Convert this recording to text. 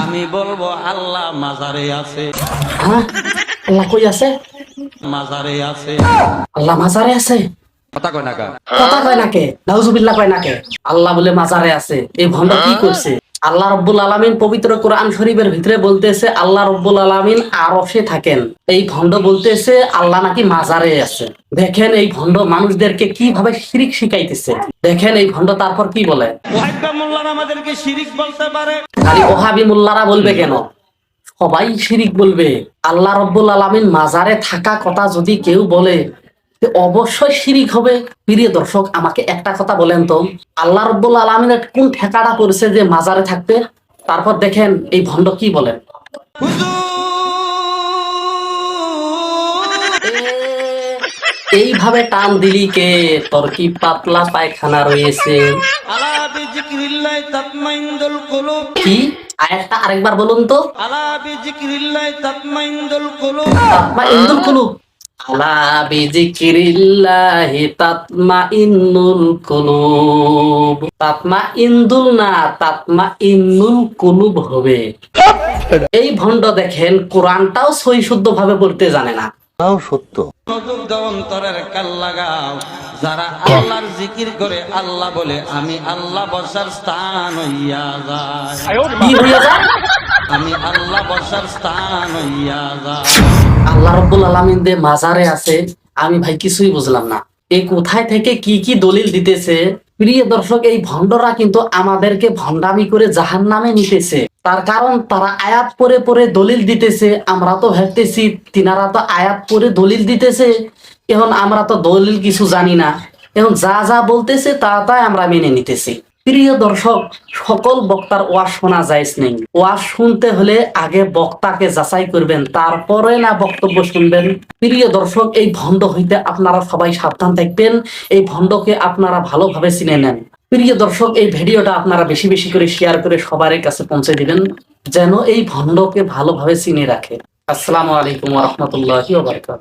আমি বলব আল্লাহ মাজারে আছে। হ্যাঁ? আল্লাহ কই আছে? মাজারে আছে। আল্লাহ মাজারে আছে? কথা কয় না কথা কয় নাকে নাউজুবিল্লাহ কয় নাকে আল্লাহ বলে মাজারে আছে। এই ভণ্ড কি করছে? আল্লাহ রব্বুল আলামিন পবিত্র কোরআন শরীফের ভিতরে বলতেছে আল্লাহ রব্বুল আলামিন আরশে থাকেন। এই ভণ্ড বলতেছে আল্লাহ নাকি মাজারে আছে। দেখেন এই ভণ্ড মানুষদেরকে কীভাবে শিরিক শিখাইতেছে। দেখেন এই ভণ্ড তারপর কি বলে? আমাদেরকে শিরিক বলতে পারে। খালি ওহাবি মোল্লারা বলবে কেন? সবাই শিরিক বলবে আল্লাহ রব্বুল আলামিন মাজারে থাকা কথা যদি কেউ বলে অবশ্যই শিরিক হবে। প্রিয় দর্শক আমাকে একটা কথা বলেন তো আল্লাহ রব্বুল আলমিনের কোন ঠেকাটা করেছে যে মাজারে থাকবে তারপর দেখেন এই ভণ্ড কি বলেন? এইভাবে টান দিলি কে? তোর কি পাতলা পায়খানা রয়েছে? কি? আয়াতটা আরেকবার বলুন তো। আলা বিজিক্রিল্লাহ তাতমাইন্দুল কুলুব। তাতমা ইন্দুল কুলুব। আলা বিজিকিরিল্লাহি তাতমা কুলুব। তাতমা না তাতমা কুলুব হবে। এই ভণ্ড দেখেন কোরআনটাও সই শুদ্ধ ভাবে বলতে জানে না। অন্তরের কাল লাগাও। যারা আল্লাহর জিকির করে আল্লাহ বলে আমি আল্লাহ বসার স্থান হইয়া যায়। যায়? আমি আল্লাহ বসার স্থান হইয়া যায়। আল্লাহ রব্বুল আলমিন দে মাজারে আছে আমি ভাই কিছুই বুঝলাম না। এই কোথায় থেকে কি কি দলিল দিতেছে? প্রিয় দর্শক এই ভণ্ডরা কিন্তু আমাদেরকে ভণ্ডামি করে জাহান নামে নিতেছে। তার কারণ তারা আয়াত পরে পরে দলিল দিতেছে, আমরা তো ভাবতেছি তিনারা তো আয়াত পরে দলিল দিতেছে, এখন আমরা তো দলিল কিছু জানি না। এখন যা যা বলতেছে তা তাই আমরা মেনে নিতেছি। প্রিয় দর্শক, সকল বক্তার ওয়াজ শোনা যায় নেই। ওয়াজ শুনতে হলে আগে বক্তাকে যাচাই করবেন, তারপরে না বক্তব্য শুনবেন। প্রিয় দর্শক, এই ভণ্ড হইতে আপনারা সবাই সাবধান থাকবেন, এই ভণ্ডকে আপনারা ভালোভাবে চিনে নেন। প্রিয় দর্শক, এই ভিডিওটা আপনারা বেশি বেশি করে শেয়ার করে সবার কাছে পৌঁছে দিবেন, যেন এই ভণ্ডকে ভালোভাবে চিনে রাখে। আসসালামু আলাইকুম রহমতুল্লাহ বারকাত